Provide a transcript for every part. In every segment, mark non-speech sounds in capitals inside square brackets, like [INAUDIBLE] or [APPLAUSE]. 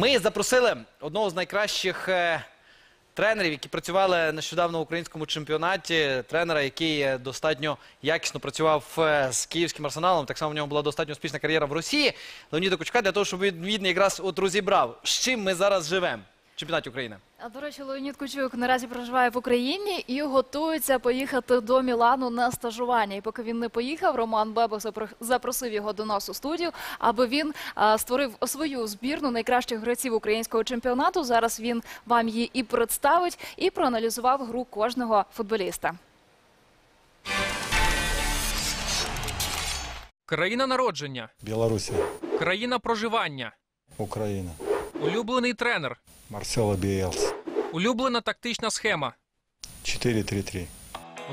Ми запросили одного з найкращих е, тренерів, які працювали нещодавно в українському чемпіонаті. Тренера, який е, достатньо якісно працював е, з київським арсеналом. Так само в нього була достатньо успішна кар'єра в Росії. Леоніда Кучка для того, щоб він якраз от розібрав, з чим ми зараз живемо чемпіонаті України. А до речі, Леонід Кучук наразі проживає в Україні і готується поїхати до Мілану на стажування. І поки він не поїхав, Роман Бебок запро- запросив його до нас у студію, аби він а, створив свою збірну найкращих гравців українського чемпіонату. Зараз він вам її і представить, і проаналізував гру кожного футболіста. Країна народження, Белоруссия, країна проживання, Украина, улюблений тренер, Марсело Биелс, улюблена тактична схема. 4-3-3.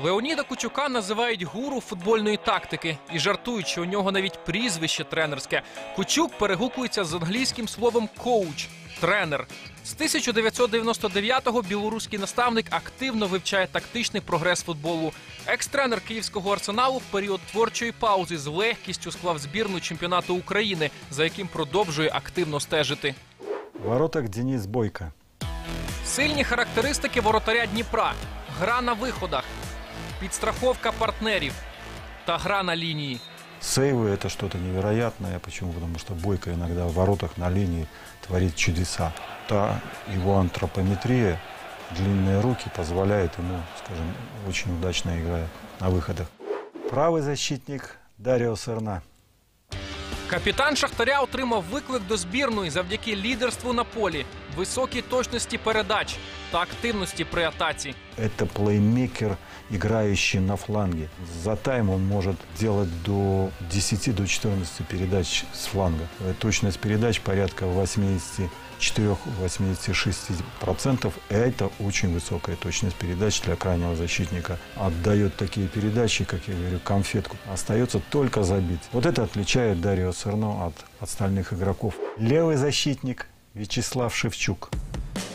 Леоніда Кучука називають гуру футбольної тактики і жартують, що у нього навіть прізвище тренерське. Кучук перегукується з англійським словом коуч тренер. З 1999-го білоруський наставник активно вивчає тактичний прогрес футболу. Екс-тренер київського арсеналу в період творчої паузи з легкістю склав збірну чемпіонату України, за яким продовжує активно стежити. В воротах Денис Бойко. Сильні характеристики воротаря Дніпра, гра на виходах, підстраховка партнерів та гра на лінії. Сейвы это что-то невероятное. Почему? Потому что Бойко иногда в воротах на линии творит чудеса. Та его антропометрия, длинные руки позволяет ему, скажем, очень удачно играя на выходах. Правый защитник Дарио Серна. Капітан Шахтаря отримав виклик до збірної завдяки лідерству на полі, високій точності передач та активності при атаці. Это плеймейкер, играющий на фланге. За тайм он может делать до 10 до 14 передач с фланга. Э, Точность передач порядка 84-86%. Это очень высокая точность передач для крайнего защитника. Отдает такие передачи, как я говорю, конфетку. Остается только забить. Вот это отличает Дарио Серно от остальных игроков. Левый защитник Вячеслав Шевчук.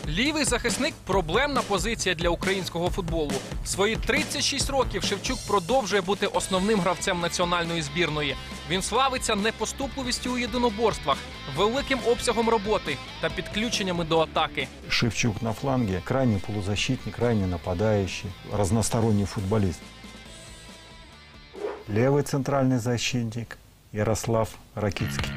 Лівий захисник проблемна позиція для українського футболу. Свої 36 років Шевчук продовжує бути основним гравцем національної збірної. Він славиться непоступливістю у єдиноборствах, великим обсягом роботи та підключеннями до атаки. Шевчук на фланге, крайний полузащитник, крайне нападающий, разносторонний футболист. Левый центральный защитник Ярослав Ракицкий.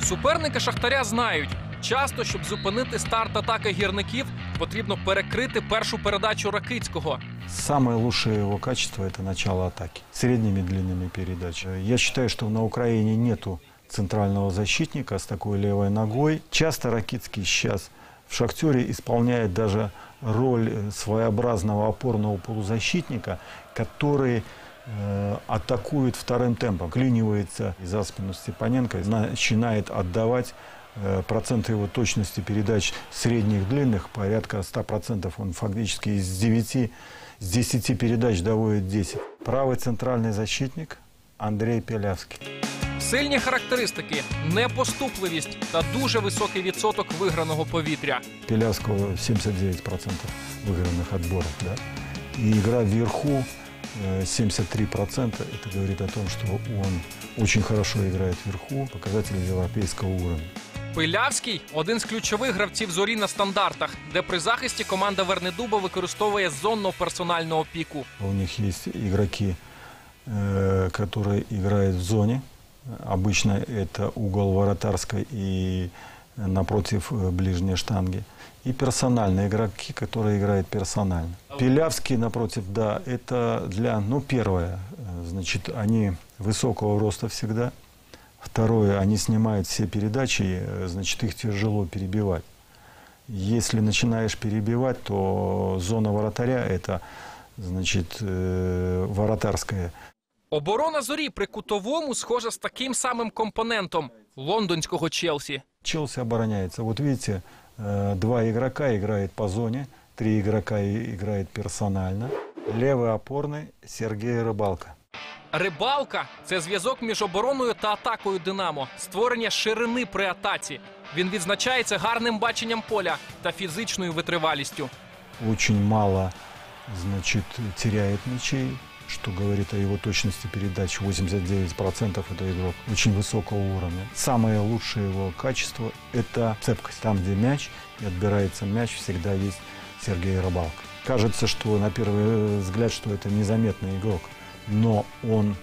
Суперники Шахтаря знають, часто, щоб зупинити старт атаки гірників, потрібно перекрити першу передачу Ракицького. Самое лучшее его качество – это начало атаки. Средними длинными передачами. Я считаю, что на Украине нету центрального защитника с такой левой ногой. Часто Ракицкий сейчас в «Шахтере» исполняет даже роль э, своеобразного опорного полузащитника, который э, атакует вторым темпом, клинивается за спину Степаненко, начинает отдавать э, проценты его точности передач средних, длинных, порядка 100%. Он фактически из 9, с 10 передач доводит 10. Правый центральный защитник Андрей Пелявский. Сильні характеристики, непоступливість та дуже високий відсоток виграного повітря. Пелявского 79% выигранных отборов. Да? И игра вверху э, 73%. Это говорит о том, что он очень хорошо играет вверху, показатели европейского уровня. Пилявський один з ключових гравців зорі на стандартах, де при захисті команда Вернедуба використовує зонно-персонального піку. У них есть игроки, э, которые играют в зоне. Обычно это угол воротарской и напротив э, ближней штанги. И персональные игроки, которые играют персонально. Пилявский, напротив, да, это для, ну, первое, э, значит, они высокого роста всегда. Второе, они снимают все передачи, э, значит, их тяжело перебивать. Если начинаешь перебивать, то зона вратаря – это, значит, э, воротарская. Оборона зорі при кутовому схожа з таким самим компонентом лондонського Челсі. Челси обороняется. Вот видите, два игрока играет по зоне, три игрока играет персонально. Левый опорный Сергей Рыбалка. Рибалка це зв'язок між обороною та атакою Динамо, створення ширини при атаці. Він відзначається гарним баченням поля та фізичною витривалістю. Очень мало, значит, теряет мячей. что говорит о его точности передач. 89% это игрок очень высокого уровня. Самое лучшее его качество – это цепкость. Там, где мяч и отбирается мяч, всегда есть Сергей Рыбалко. Кажется, что на первый взгляд, что это незаметный игрок, но он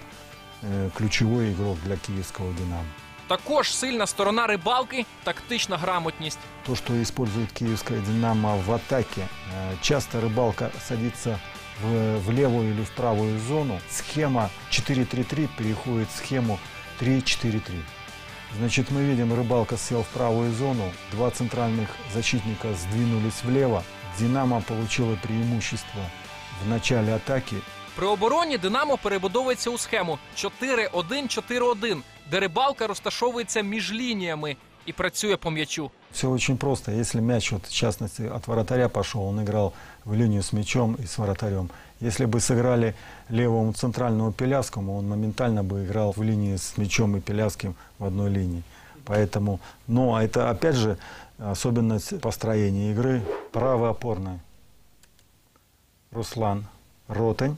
э, ключевой игрок для киевского «Динамо». Також сильна сторона рибалки тактична грамотність. То, что использует киевская «Динамо» в атаке, э, часто рыбалка садится в, в левую или в правую зону. Схема 4-3-3 переходит в схему 3-4-3. Значит, мы видим, рыбалка сел в правую зону, два центральных защитника сдвинулись влево. «Динамо» получила преимущество в начале атаки. При обороні Динамо перебудовується у схему 4-1-4-1, де рибалка розташовується між лініями і працює по м'ячу. Все очень просто. Если мяч, вот, в частности, от вратаря пошел, он играл в линию с мячом и с вратарем. Если бы сыграли левому центральному Пилявскому, он моментально бы играл в линии с мячом и Пилявским в одной линии. Поэтому, но это опять же особенность построения игры. Правоопорная. Руслан Ротань.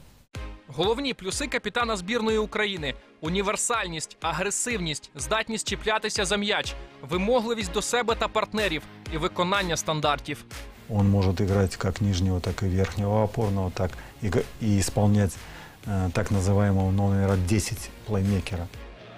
Головні плюси капітана збірної України: універсальність, агресивність, здатність чіплятися за м'яч, вимогливість до себе та партнерів і виконання стандартів. Он может играть как нижнего, так и верхнего опорного, так и, і исполнять э, так называемого номера 10 плеймейкера.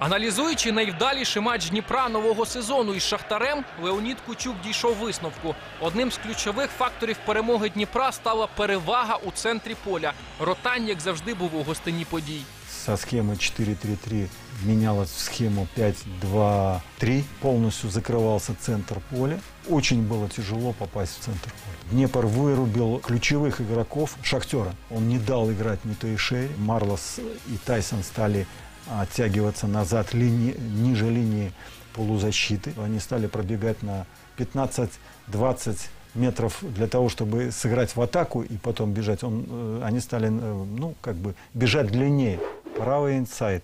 Аналізуючи найвдаліший матч Дніпра нового сезону із Шахтарем, Леонід Кучук дійшов висновку. Одним з ключових факторів перемоги Дніпра стала перевага у центрі поля. Ротань, як завжди, був у гостині подій. со схемы 4-3-3 менялась в схему 5-2-3. Полностью закрывался центр поля. Очень было тяжело попасть в центр поля. Днепр вырубил ключевых игроков Шахтера. Он не дал играть ни Тейшере. Марлос и Тайсон стали оттягиваться назад линии, ниже линии полузащиты. Они стали пробегать на 15-20 метров для того, чтобы сыграть в атаку и потом бежать. Он, э, они стали, э, ну, как бы бежать длиннее. Правый инсайд.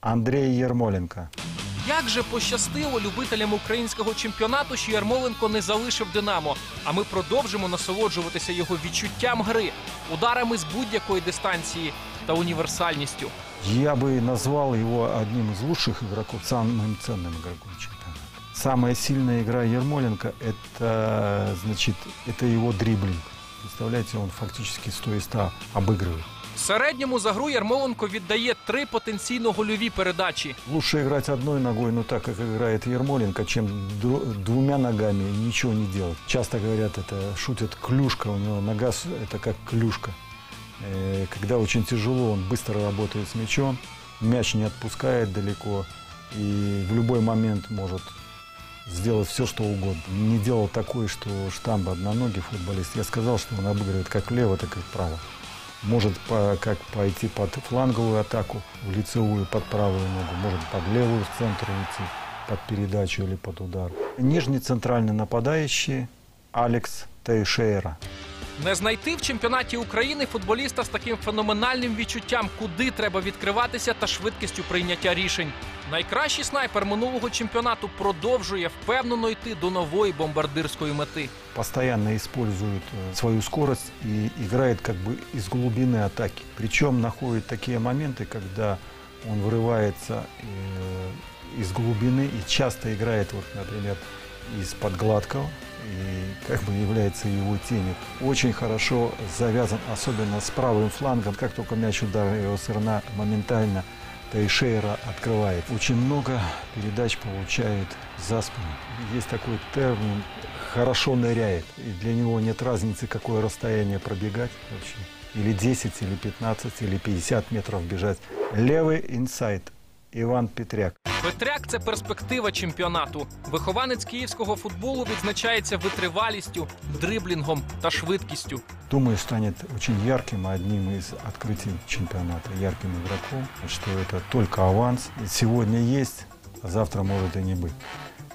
Андрей Ермоленко. Як же пощастило любителям українського чемпіонату, що Ярмоленко не залишив Динамо. А ми продовжимо насолоджуватися його відчуттям гри, ударами з будь-якої дистанції та універсальністю. Я бы назвал его одним из лучших игроков, самым ценным игроком чемпионата. Самая сильная игра Ермоленко – это, значит, это его дриблинг. Представляете, он фактически 100 из 100 обыгрывает. В середньому за гру Ярмоленко віддає три потенційно гольові передачі. Лучше играть одной ногой, но так как играет Ермоленко, чем дру- двумя ногами и ничего не делать. Часто говорят, это шутят клюшка, у него нога с- это как клюшка. Э, Когда очень тяжело, он быстро работает с мячом, мяч не отпускает далеко и в любой момент может сделать все, что угодно. Не делал такой, что штамп одноногий футболист. Я сказал, что он обыгрывает как влево, так и вправо. Может по- как пойти под фланговую атаку, в лицевую под правую ногу, может под левую в центр уйти, под передачу или под удар. Нижний центральный нападающий Алекс Тейшейра. Не знайти в чемпіонаті України футболіста з таким феноменальним відчуттям, куди треба відкриватися та швидкістю прийняття рішень. Найкращий снайпер минулого чемпіонату продовжує впевнено йти до нової бомбардирської мети. Постоянно использует э, свою скорость и играет как бы из глубины атаки. Причем находит такие моменты, когда он вырывается э, из глубины и часто играет, вот, например, из-под гладкого И как бы является его тенью. Очень хорошо завязан, особенно с правым флангом. Как только мяч ударил сырна, моментально Тейшейра открывает. Очень много передач получает за спину. Есть такой термин «хорошо ныряет». И для него нет разницы, какое расстояние пробегать вообще. Или 10, или 15, или 50 метров бежать. Левый инсайд. Иван Петряк. Петряк це перспектива чемпіонату. Вихованець київського футболу відзначається витривалістю, дриблінгом та швидкістю. Думаю, станет очень ярким, одним из открытий чемпионата, ярким игроком, что это только аванс. И Сегодня есть, а завтра может и не быть.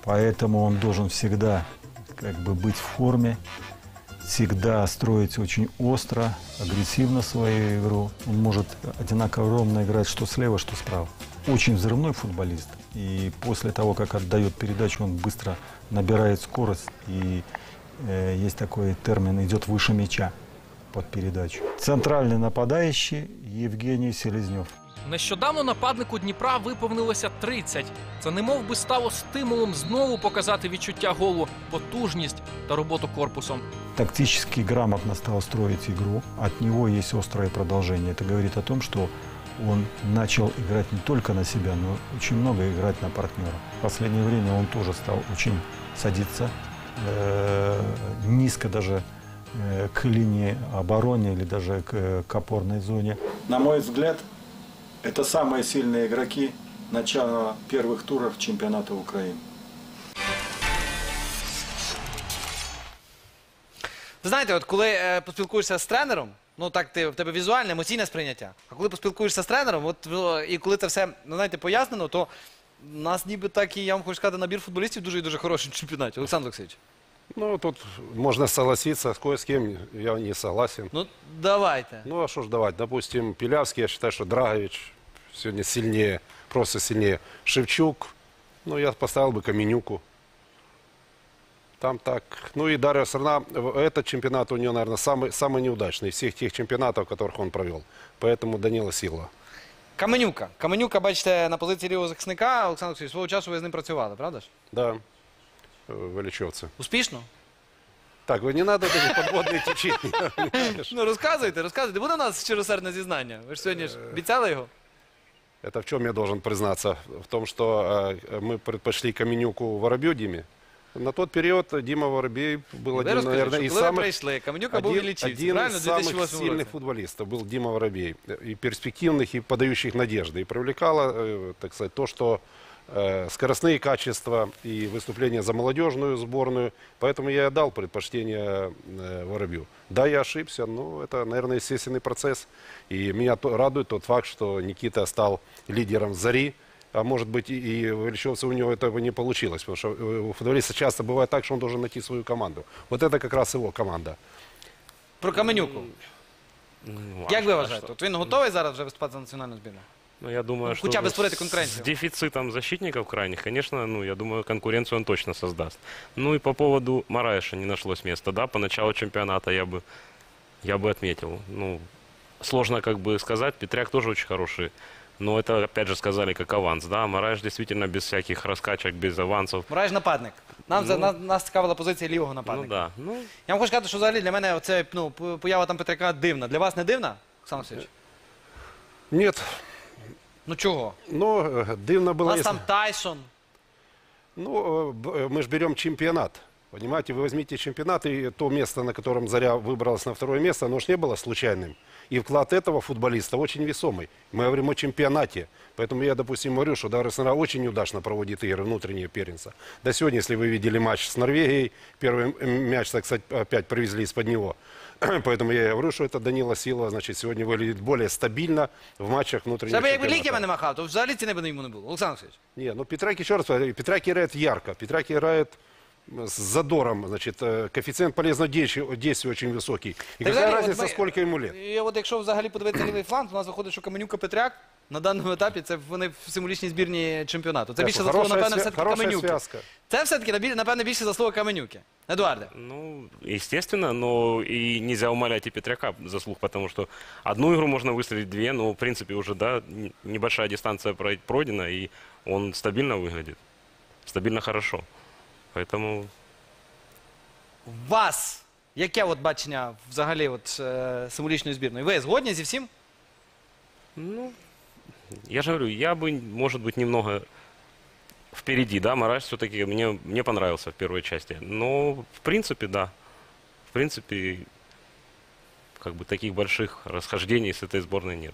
Поэтому он должен всегда как бы быть в форме, всегда строить очень остро, агрессивно свою игру. Он может одинаково ровно играть что слева, что справа. Очень взрывной футболист. И после того, как отдает передачу, он быстро набирает скорость. И э, есть такой термин «идет выше мяча». под передачу. Центральный нападающий Евгений Селезнев. Нещодавно нападнику Дніпра виповнилося 30. Це немов би стало стимулом знову показати відчуття голу, потужність та роботу корпусом. Тактически грамотно стал строить игру. От него есть острое продолжение. Это говорит о том, что он начал играть не только на себя, но очень много играть на партнера. В последнее время он тоже стал очень садиться э, низко даже э, к линии обороны или даже к, к опорной зоне. На мой взгляд, это самые сильные игроки начала первых туров чемпионата Украины. Ви знаєте, от коли е, поспілкуєшся з тренером, ну так ти в тебе візуальне, емоційне сприйняття. А коли поспілкуєшся з тренером, от ну, і коли це все ну, знаєте, пояснено, то у нас ніби так і я вам хочу сказати, набір футболістів дуже і дуже хороший в чемпіонаті. Олександр Олексійович. Ну, тут можно согласиться, кое с кем я не согласен. Ну давайте. Ну, а что ж давать? Допустим, Пилявский, я считаю, что Драгович сегодня сильнее, просто сильнее. Шевчук, ну, я поставил бы Каменюку. Там так. Ну и Дарья Сарна, этот чемпионат у него, наверное, самый, самый неудачный из всех тех чемпионатов, которых он провел. Поэтому Данила Сила. Каменюка. Каменюка, бачите, на позиції лівого захисника. Олександр Олексійович, свого часу ви з ним працювали, правда ж? Да, э, Валичевцы. Успішно? Так, вы не надо эти подводные течения. Ну розказуйте, розказуйте. Буде у нас щиросердне зізнання. Ви ж сьогодні ж обіцяли його? Это в чем я должен признаться? В том, что э, мы предпочли Каменюку Воробью Диме. На тот период Дима Воробей был Ви один, розкажіть, наверное, що из коли ви самых, прийшли, Каменюка був один, Іллічівці, один правильно, из в самых 2008 сильных році. футболистов был Дима Воробей. И перспективных, и подающих надежды. И привлекало, э, так сказать, то, что э, скоростные качества и выступления за молодежную сборную. Поэтому я и отдал предпочтение э, Воробью. Да, я ошибся, но это, наверное, естественный процесс. И меня то- радует тот факт, что Никита стал лидером «Зари». А может быть, и, и у Ильичевца у него этого не получилось. Потому что э, у футболиста часто бывает так, что он должен найти свою команду. Вот это как раз его команда. Про Каменюку. Ну, Як а ви что- вважаєте? От він готовий зараз вже виступати за національну збірну? Ну, я думаю, Ну, что хотя бы с- створить конкуренцию. с дефицитом защитников крайних, конечно, ну, я думаю, конкуренцию он точно создаст. Ну и по поводу Мараеша не нашлось места, да, по началу чемпионата я бы, я бы отметил. Ну, сложно как бы сказать, Петряк тоже очень хороший. Но это, опять же, сказали как аванс, да. Мараеш действительно без всяких раскачек, без авансов. Мураєш нападник. Нам за- Ну. на- нас цікавила позиція лівого Ну нападника. да, ну, Я вам хочу сказати, що взагалі для мене оце, ну, п- поява там Петряка дивна. Для вас не дивна, Олександр Васильович? Нет, Ну чого? ну, э, дивно У было... нас если- там Тайсон. Ну, э, б- э, мы же берем чемпионат. Понимаете, вы возьмите чемпионат, и то место, на котором Заря выбралась на второе место, оно же не было случайным. И вклад этого футболиста очень весомый. Мы говорим о чемпионате. Поэтому я, допустим, говорю, что Дар СНР очень удачно проводит игры внутренние первенца. Да сегодня, если вы видели матч с Норвегией, первый м- мяч, так сказать, опять привезли из-под него. [CLEARS THROAT] Поэтому я и говорю, что это Данила Сила, значит, сегодня выглядит более стабильно в матчах внутреннего Себе якби чемпионата. ліками не махав, то взагалі ціни б йому не було. Олександр Васильович. Не, ну Петрак, еще раз повторю, Петрак играет ярко. Петрак играет с задором, значит, э, коэффициент полезного действия, действия очень высокий. И Та какая взагалі, от разница, ми- сколько ему лет? І от якщо взагалі подивитися лівий фланг, то у нас виходить, що Каменюка Петряк на даному етапі це вони в символічній збірні чемпіонату. Це більше заслуга, Хорошая напевне, свя- все-таки хорошая Каменюки. связка. Це все-таки набі- напевне більше заслуга Каменюки. Едуарде. Ну, естественно, но и нельзя умалять и Петряка заслуг, потому что одну игру можно выстрелить, две, но, в принципе, уже, да, н- небольшая дистанция прой- пройдена, и он стабильно выглядит. Стабильно хорошо. Поэтому У вас яке от бачення взагалі от, е, символічної збірної? Ви згодні зі всім? Ну, я же говорю, я бы, может быть, немного впереди, да, Мараш все-таки мне, мне понравился в первой части. Но, в принципе, да. В принципе, как бы таких больших расхождений с этой сборной нет.